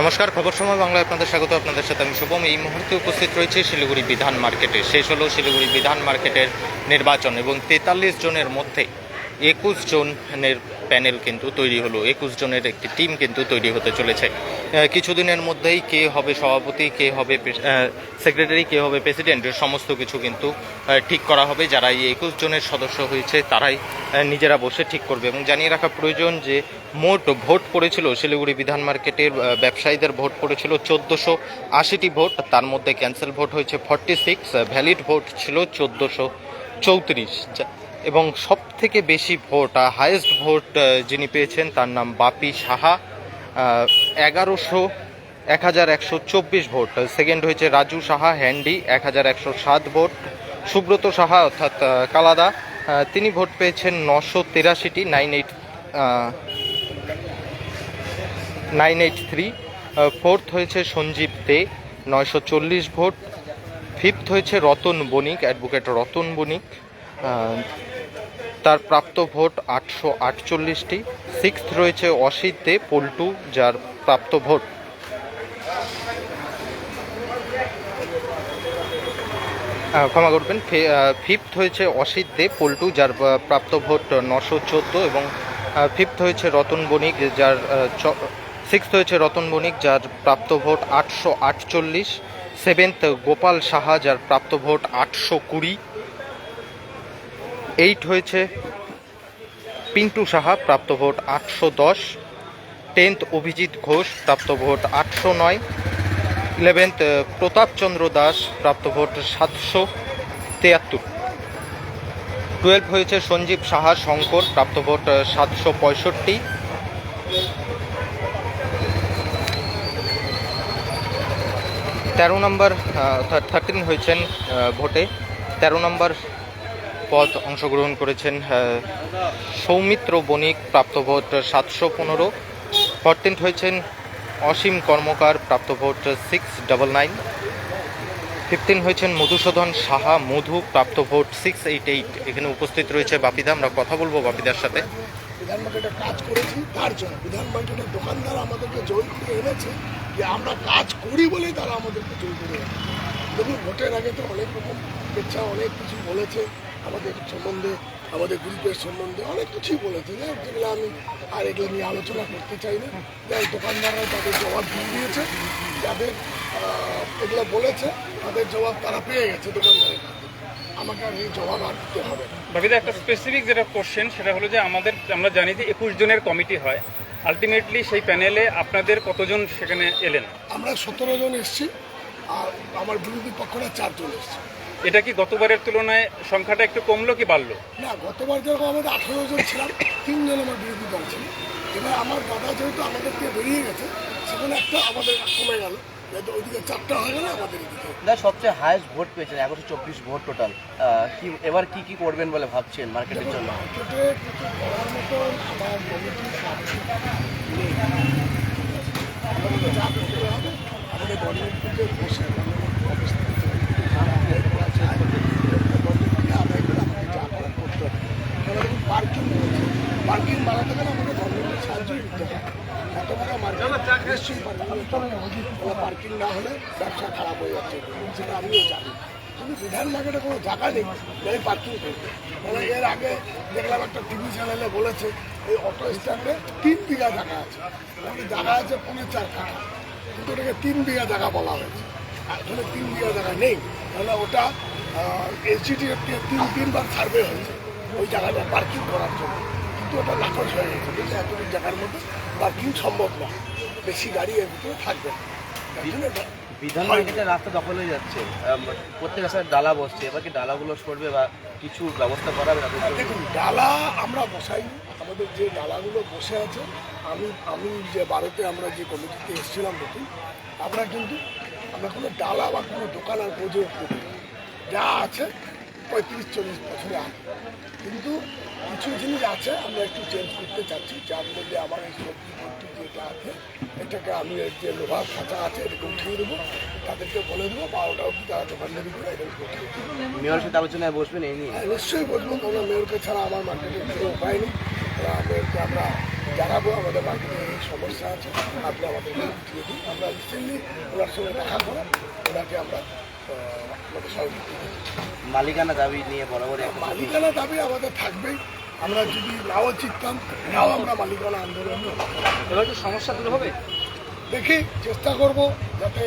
নমস্কার, খবর সময় বাংলায় আপনাদের স্বাগত। আপনাদের সাথে আমি শুভম। এই মুহূর্তে উপস্থিত রয়েছে শিলিগুড়ি বিধান মার্কেটে শেষ হলো শিলিগুড়ি বিধান মার্কেটের নির্বাচন এবং তেতাল্লিশ জনের মধ্যে একুশ জনের প্যানেল কিন্তু তৈরি হলো, একুশ জনের একটি টিম কিন্তু তৈরি হতে চলেছে। কিছুদিনের মধ্যেই কে হবে সভাপতি, কে হবে সেক্রেটারি, কে হবে প্রেসিডেন্ট, সমস্ত কিছু কিন্তু ঠিক করা হবে। যারা এই একুশ জনের সদস্য হয়েছে, তারাই নিজেরা বসে ঠিক করবে এবং জানিয়ে রাখা প্রয়োজন যে, মোট ভোট পড়েছিল শিলিগুড়ি বিধান মার্কেটের ব্যবসায়ীদের ভোট পড়েছিল চোদ্দোশো আশিটি ভোট, তার মধ্যে ক্যান্সেল ভোট হয়েছে ফর্টি সিক্স ভ্যালিড ভোট ছিল চোদ্দোশো চৌত্রিশ এবং সব থেকে বেশি ভোট হায়েস্ট ভোট যিনি পেয়েছেন তার নাম বাপি সাহা। এগারোশো এক হাজার একশো চব্বিশ ভোট সেকেন্ড হয়েছে রাজু সাহা, হ্যান্ডি এক হাজার একশো সাত ভোট, সুব্রত সাহা, অর্থাৎ কালাদা। তিনি ভোট পেয়েছেন নশো তিরাশিটি nine eight nine eight three fourth হয়েছে সঞ্জীব দে, নয়শো চল্লিশ ভোট। ফিফথ হয়েছে রতন বণিক, অ্যাডভোকেট রতন বণিক। তার প্রাপ্ত ভোট আটশো আটচল্লিশটি। সিক্সথ রয়েছে অসিত দে, পল্টু, যার প্রাপ্ত ভোট। ক্ষমা করবেন ফিফথ হয়েছে অসিত দে, পল্টু, যার প্রাপ্ত ভোট নশো চোদ্দ এবং ফিফথ হয়েছে রতন বণিক, যার সিক্সথ হয়েছে রতন বণিক, যার প্রাপ্ত ভোট আটশো আটচল্লিশ। সেভেন্থ গোপাল সাহা, যার প্রাপ্ত ভোট আটশো কুড়ি। এইট হয়েছে পিন্টু সাহা প্রাপ্ত ভোট আটশো দশ। টেন্থ অভিজিৎ ঘোষ প্রাপ্ত ভোট আটশো নয়। ইলেভেন্থ প্রতাপচন্দ্র দাস প্রাপ্ত ভোট সাতশো তেয়াত্তর। টুয়েলভ হয়েছে সঞ্জীব সাহা, শঙ্কর প্রাপ্ত ভোট সাতশো পঁয়ষট্টি। তেরো নম্বর থার্টিন হয়েছেন ভোটে। তেরো নম্বর পদ অংশগ্রহণ করেছেন সৌমিত্র বণিক, প্রাপ্ত ভোট সাতশো পনেরো। ফরটিন্থ হয়েছেন অসীম কর্মকার, প্রাপ্ত vote six double nine fifteen হয়েছেন মধুসূদন সাহা, মধু, প্রাপ্ত ভোট সিক্স এইট এইট এখানে উপস্থিত রয়েছে বাপিদা, আমরা কথা বলব বাপিদার সাথে। বিধান কাজ করেছি তার জন্য বিধান মার্কেটের দোকানদার আমাদেরকে করে এনেছে। যে আমরা কাজ করি বলেই তারা আমাদেরকে জয় করে দেখুন, ভোটের আগে তো অনেক রকম ইচ্ছা অনেক কিছু বলেছে আমাদের সম্বন্ধে, আমাদের গ্রুপের সম্বন্ধে। অনেক কিছুই বলেছে। যাই যেগুলো আমি আর এগুলো নিয়ে আলোচনা করতে চাই না। যাই দোকানদাররা তাদের জবাব দিয়ে দিয়েছে। যাদের এগুলো বলেছে, তাদের জবাব তারা পেয়ে গেছে দোকানদারের আমাকে আর এই জবাব আর দিতে হবে একটা স্পেসিফিক যেটা কোশ্চেন সেটা হলো যে আমাদের, আমরা জানি যে একুশ জনের কমিটি হয়। আলটিমেটলি সেই প্যানেলে আপনাদের কতজন সেখানে এলেন? আমরা সতেরো জন এসেছি আর আমার বিরোধী পক্ষরা চারজন এসেছি। এটা কি গতবারের তুলনায় সংখ্যাটা একটু কমলো কি বাড়লো? না গতবার যেরকম আমাদের আঠেরো জন ছিলাম তিনজন আমার বিরোধী দল ছিল। এবার আমার দাদা যেহেতু আমাদেরকে বেরিয়ে গেছে সেখানে একটা আমাদের কমে গেল ওইদিকে চারটা হয়ে গেল আমাদের না সবচেয়ে হায়েস্ট ভোট পেয়েছেন একশো চব্বিশ ভোট টোটাল কি এবার কি কি করবেন বলে ভাবছেন মার্কেটের জন্য? আমাদের গভর্নমেন্ট বসে অফিস থেকে পার্কিং পার্কিং বাড়াতে গেলে আমাদের গভর্নমেন্টের সাহায্যই নিতে হবে এত বড় মার্কেট নিশ্চয়ই পার্কিং না হলে ব্যবসা খারাপ হয়ে যাচ্ছে, সেটা আমিও জানি। কিন্তু বিধান মার্কেটে কোনো জায়গা নেই যাই পার্কিং করবে মানে এর আগে দেখলাম একটা টিভি চ্যানেলে বলেছে, এই অটো স্ট্যান্ডে তিন বিঘা জায়গা আছে। মানে জায়গা আছে পনেরো চার কাঠা। কিন্তু ওটাকে তিন বিঘা জায়গা বলা হয়েছে। আসলে তিন বিঘা জায়গা নেই। তাহলে ওটা এসজিটি তিন, তিনবার সার্ভে হয়েছে ওই জায়গাটা পার্কিং করার জন্য। কিন্তু ওটা নাকচ হয়ে গেছে। কিন্তু এতটুকু জায়গার মধ্যে পার্কিং সম্ভব না বেশি গাড়ি এর ভিতরে থাকবে না। বিধান। মার্কেটের রাস্তা দখল হয়ে যাচ্ছে। প্রত্যেক রাস্তায় ডালা বসছে। এবার কি ডালাগুলো সরবে বা কিছু ব্যবস্থা করা হবে? দেখুন, ডালা আমরা বসাইনি। আমাদের যে ডালাগুলো বসে আছে, আমি আমি যে বারোতে আমরা যে কমিটিতে এসেছিলাম নতুন, আমরা কিন্তু, আমরা কোনো ডালা বা কোনো দোকান আর প্রযোগ যা আছে পঁয়ত্রিশ চল্লিশ বছরে আগে কিন্তু কিছু জিনিস আছে আমরা একটু চেঞ্জ করতে চাচ্ছি। যার মধ্যে আমার এই সবজি ভর্তি যেটা আছে এটাকে আমি যে লোহার খাঁচা আছে এটাকে উঠিয়ে দেবো। তাদেরকে বলে দেবো বারোটা অব্দি তারা দোকানদারি করে উঠিয়ে দেবো। মেয়রের সাথে আলোচনায় বসবেন এই নিয়ে? হ্যাঁ, নিশ্চয়ই বলব কারণ মেয়রকে ছাড়া আমার মার্কেটে কোনো উপায় নেই। মেয়রকে আমরা জানাব আমাদের মার্কেটে এই সমস্যা আছে আপনি আমাদের দিয়ে দিন। আমরা রিসেন্টলি ওনার সঙ্গে দেখা করে ওনাকে আমরা মালিকানা দাবি নিয়ে বরাবরই একটা মালিকানা দাবি আমাদের থাকবেই। আমরা যদি নাও জিততাম নাও আমরা মালিকানা আন্দোলন এবার কি সমস্যা দূর হবে? দেখি চেষ্টা করব যাতে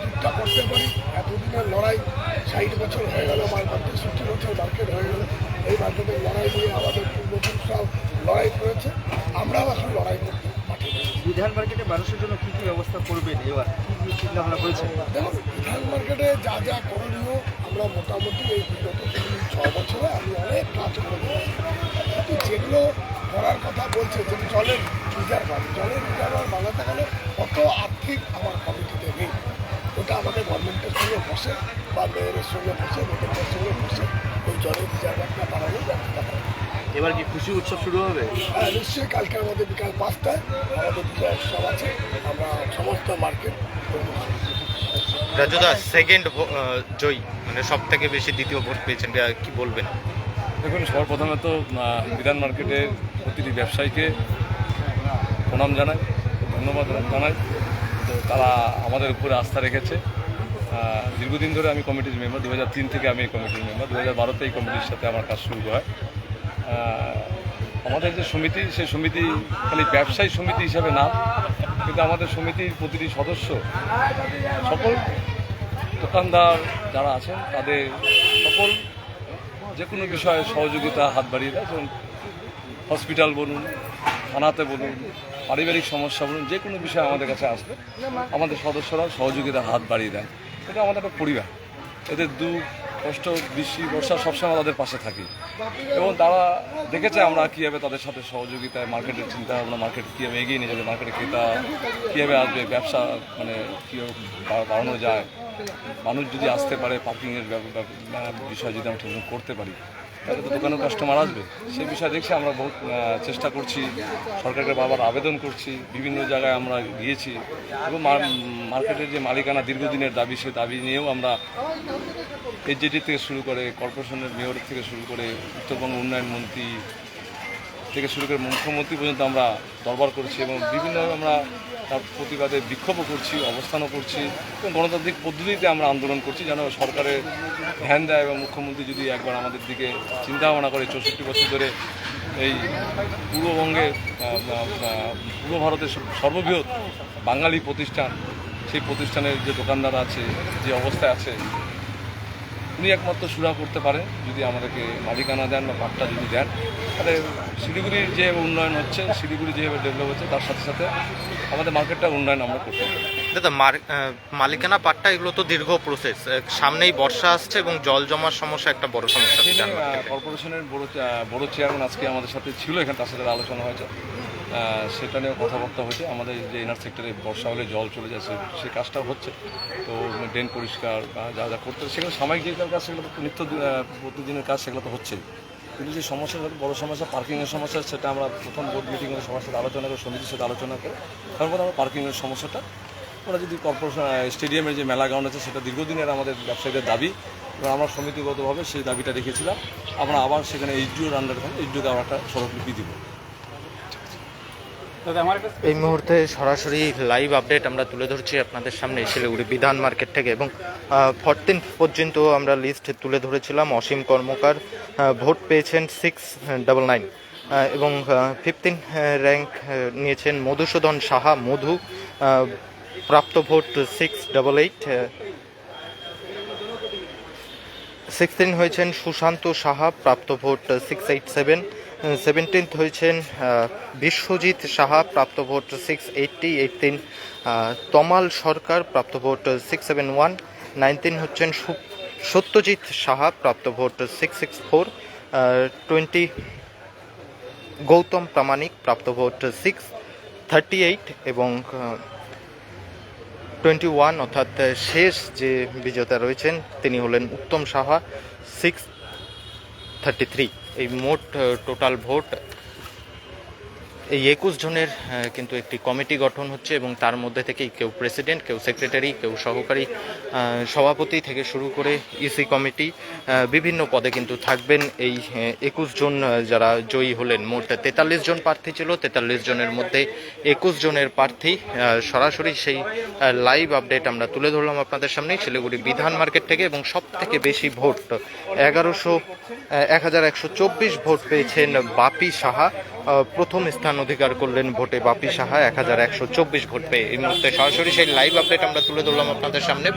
ঠিকঠাক করতে পারি। এতদিনের লড়াই ষাট বছর হয়ে গেল আমার তেষট্টি বছর মার্কেট হয়ে গেল। এই মার্কেটের লড়াই নিয়ে আমাদের পূর্বপুরুষরাও লড়াই করেছে। আমরাও এখন লড়াই করতে বিধান মার্কেটে মানুষের জন্য কি কি ব্যবস্থা করবেন এবার? কি কি ভাবনা করেছেন? বিধান মার্কেটে যা যা করণীয়, আমরা মোটামুটি এই বিগত ছ বছরে আমি অনেক কাজ করে কিন্তু যেগুলো করার কথা বলছে যে জলের রিজার্ভার জলের রিজার্ভার বানাতে গেলে অত আর্থিক আমার কমিটিতে নেই। ওটা আমাদের গভর্নমেন্টের সঙ্গে বসে বা মেয়রের সঙ্গে বসে মেয়রের সঙ্গে বসে, ওই জলের রিজার্ভারটা বাড়ানোর ব্যবস্থা করে। এবার কি খুশি উৎসব শুরু হবে? হ্যাঁ নিশ্চয়ই কালকে আমাদের বিকাল পাঁচটায় আমাদের বিজয় উৎসব আছে। আমরা সমস্ত মার্কেট রাজুদা সেকেন্ড জয়ী মানে সব থেকে বেশি দ্বিতীয় ভোট পেয়েছেন কি বলবেন? দেখুন সর্বপ্রথমে তো বিধান মার্কেটের প্রতিটি ব্যবসায়ীকে প্রণাম জানাই ধন্যবাদ জানাই। তো তারা আমাদের উপরে আস্থা রেখেছে। দীর্ঘদিন ধরে আমি কমিটির মেম্বার দু তিন থেকে আমি এই কমিটির মেম্বার দু হাজার বারোতে এই কমিটির সাথে আমার কাজ শুরু হয়। আমাদের যে সমিতি সেই সমিতি খালি ব্যবসায়ী সমিতি হিসাবে না, কিন্তু আমাদের সমিতির প্রতিটি সদস্য সকল দোকানদার যারা আছেন, তাদের সকল যে কোনো বিষয়ে সহযোগিতা হাত বাড়িয়ে দেয়, যেমন হসপিটাল বলুন, থানাতে বলুন, পারিবারিক সমস্যা বলুন, যে কোনো বিষয়ে আমাদের কাছে আসবে আমাদের সদস্যরা সহযোগিতার হাত বাড়িয়ে দেন। এটা আমাদের একটা পরিবার। এদের দুঃখ কষ্ট, বৃষ্টি, বর্ষা সবসময় তাদের পাশে থাকি। এবং তারা দেখেছে আমরা কীভাবে তাদের সাথে সহযোগিতায় মার্কেটের চিন্তা ভাবনা মার্কেট কীভাবে এগিয়ে নিয়ে যাবে মার্কেটে ক্রেতা কীভাবে আসবে, ব্যবসা মানে কীভাবে বাড়ানো যায়। মানুষ যদি আসতে পারে পার্কিংয়ের বিষয় যদি আমরা করতে পারি তাহলে তো দোকানের কাস্টমার আসবে সেই বিষয়ে দেখছি আমরা বহুত চেষ্টা করছি। সরকারকে বাবার আবেদন করছি। বিভিন্ন জায়গায় আমরা গিয়েছি। এবং মার্কেটের যে মালিকানা দীর্ঘদিনের দাবি, সে দাবি নিয়েও আমরা এজেডি থেকে শুরু করে, কর্পোরেশনের মেয়র থেকে শুরু করে, উত্তরবঙ্গ উন্নয়ন মন্ত্রী থেকে শুরু করে মুখ্যমন্ত্রী পর্যন্ত আমরা দরবার করছি এবং বিভিন্ন আমরা তার প্রতিবাদে বিক্ষোভও করছি, অবস্থানও করছি এবং গণতান্ত্রিক পদ্ধতিতে আমরা আন্দোলন করছি যেন সরকারের ধ্যান দেয় এবং মুখ্যমন্ত্রী যদি একবার আমাদের দিকে চিন্তা ভাবনা করে চৌষট্টি বছর ধরে এই পূর্ববঙ্গে পূর্ব ভারতের সর্ববৃহৎ বাঙালি প্রতিষ্ঠান, সেই প্রতিষ্ঠানের যে দোকানদার আছে, যে অবস্থায় আছে উনি একমাত্র সুরা করতে পারে যদি আমাদেরকে মালিকানা দেন বা পাট্টা যদি দেন। তাহলে শিলিগুড়ির যে উন্নয়ন হচ্ছে শিলিগুড়ি যেভাবে ডেভেলপ হচ্ছে তার সাথে সাথে আমাদের মার্কেটটা উন্নয়ন আমরা করতে পারি। দাদা মালিকানা পাট্টা এগুলো তো দীর্ঘ প্রসেস সামনেই বর্ষা আসছে এবং জল জমার সমস্যা একটা বড় সমস্যা। কর্পোরেশনের বড় বড় চেয়ারম্যান আজকে আমাদের সাথে ছিল এখানে তার সাথে আলোচনা হয়েছে। সেটা নিয়ে কথাবার্তা হয়েছে। আমাদের যে ইনার সেক্টরে বর্ষা হলে জল চলে যাচ্ছে সেই কাজটাও হচ্ছে। তো ড্রেন পরিষ্কার যা যা করতে সেগুলো সাময়িক যে কাজ, সেগুলো তো নিত্য দিন- প্রতিদিনের কাজ, সেগুলো তো হচ্ছে কিন্তু যে সমস্যা বড় সমস্যা পার্কিংয়ের সমস্যা, সেটা আমরা প্রথম বোর্ড মিটিং করে সবার সাথে আলোচনা করে, সমিতির সাথে আলোচনা করে, তারপর আমরা পার্কিংয়ের সমস্যাটা, ওরা যদি কর্পোরেশন স্টেডিয়ামের যে মেলা গ্রাউন্ড আছে, সেটা দীর্ঘদিনের আমাদের ব্যবসায়ীদের দাবি, এবং আমরা সমিতিগতভাবে সেই দাবিটা রেখেছিলাম। আমরা আবার সেখানে এইচডিওর আন্ডার এইচডিওকে আমরা একটা স্মারকলিপি দিব। আমার এই মুহূর্তে সরাসরি লাইভ আপডেট আমরা তুলে ধরছি আপনাদের সামনে শিলিগুড়ি বিধান মার্কেট থেকে এবং ফরটিন পর্যন্ত আমরা লিস্ট তুলে ধরেছিলাম। অসীম কর্মকার ভোট পেয়েছেন সিক্স ডাবল নাইন এবং ফিফটিন র্যাঙ্ক নিয়েছেন মধুসূদন সাহা, মধু প্রাপ্ত vote six double eight sixteen হয়েছেন সুশান্ত সাহা, প্রাপ্ত vote six eight seven seventeenth হয়েছেন বিশ্বজিৎ সাহা, প্রাপ্ত vote six eighty eighteen Tamal Sarkar, প্রাপ্ত vote six seven one nineteen হচ্ছেন সত্যজিৎ সাহা, প্রাপ্ত vote six six four twenty Goutam Pramanik, প্রাপ্ত ভোট সিক্স থার্টি এইট এবং twenty one অর্থাৎ শেষ যে বিজেতা রয়েছেন, তিনি হলেন Uttam Saha six thirty three এই মোট টোটাল ভোট এই একুশ জনের কিন্তু একটি কমিটি গঠন হচ্ছে এবং তার মধ্যে থেকেই কেউ প্রেসিডেন্ট, কেউ সেক্রেটারি, কেউ সহকারী সভাপতি থেকে শুরু করে ইসি কমিটি বিভিন্ন পদে কিন্তু থাকবেন। এই একুশ জন যারা জয়ী হলেন, মোট তেতাল্লিশ জন প্রার্থী ছিল। তেতাল্লিশ জনের মধ্যে একুশ জনের প্রার্থী সরাসরি সেই লাইভ আপডেট আমরা তুলে ধরলাম আপনাদের সামনে। শিলিগুড়ি বিধান মার্কেট থেকে এবং সব থেকে বেশি ভোট, এগারোশো এক হাজার একশো চব্বিশ ভোট পেয়েছেন বাপি সাহা। প্রথম স্থান অধিকার করলেন ভোটে বাপি সাহা, এক হাজার একশো চব্বিশ ভোট পেয়ে। এই মুহূর্তে সরাসরি সেই লাইভ আপডেট আমরা তুলে ধরলাম আপনাদের সামনে।